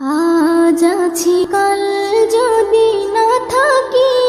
আজ আছি কাল যদি না থাকি